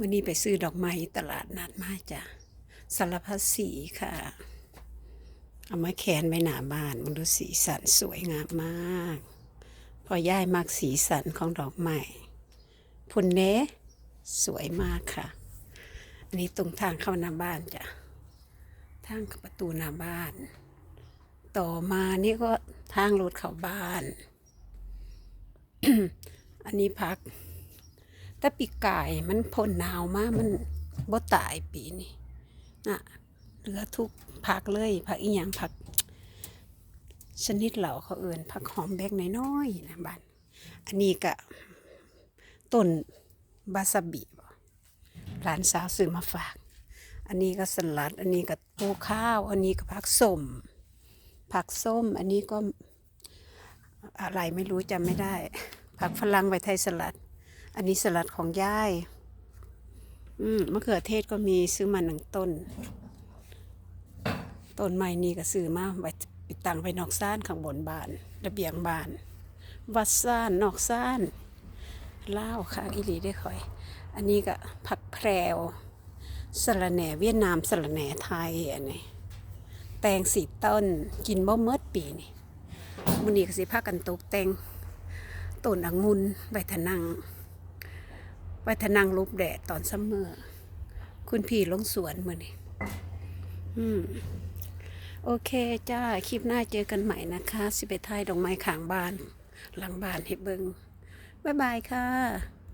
มื่อนี้ไปซื้อดอกไม้ตลาดนัดมาจ้ะสารพัดสีค่ะ เอามาแขวนไว้หน้าบ้านมันดูสีสันสวยงามมาก พอย่ายมากสีสันของดอกไม้พุ่นเน้สวยมากค่ะ อันนี้ตรงทางเข้าหน้าบ้านจ้ะทางประตูหน้าบ้าน ต่อมานี่ก็ทางรถเข้าบ้าน อันนี้พัก แต่ปีกไก่มันพ่นหนาวมากมันบ่ตายปีนี้น่ะเหลือทุกผักเลยผักอีหยังผัก ชนิดเหล่าเขาเอื่นผักหอมแบกน้อยๆนะบ้านอันนี้ก็ต้นบาซาบิบหลานสาวซื้อมาฝาก อันนี้ก็สลัด อันนี้ก็ปูข้าว อันนี้ก็ผักส้ม ผักส้ม อันนี้ก็อะไรไม่รู้จำไม่ได้ ผักฝรั่งไวไทยสลัด อันนี้สลัดของย่าย อืมมะเขือเทศก็มีซื้อมาหนึ่งต้น ต้นไม้นี่ก็ซื้อมาไว้ไปตังไว้นอกซ่านข้างบนบ้านระเบียงบ้าน วัดซ่านนอกซ่านเล่าค่ะอีหลีได้คอย อันนี้ก็ผักแพรวสะระแหน่เวียดนามสะระแหน่ไทยอันนี้แตงสีต้นกินบ่เมิดปีนี่มื้อนี้ก็สิพากันตกแต่งต้นองุ่นใบทะนัง ไปทนังรูปแดดตอนซัมเมอร์ คุณพี่ลงสวนมือนี่อืม โอเคจ้า คลิปหน้าเจอกันใหม่นะคะ สิไปทายดอกไม้ขางบ้าน หลังบ้านให้เบิงบ๊ายบายค่ะ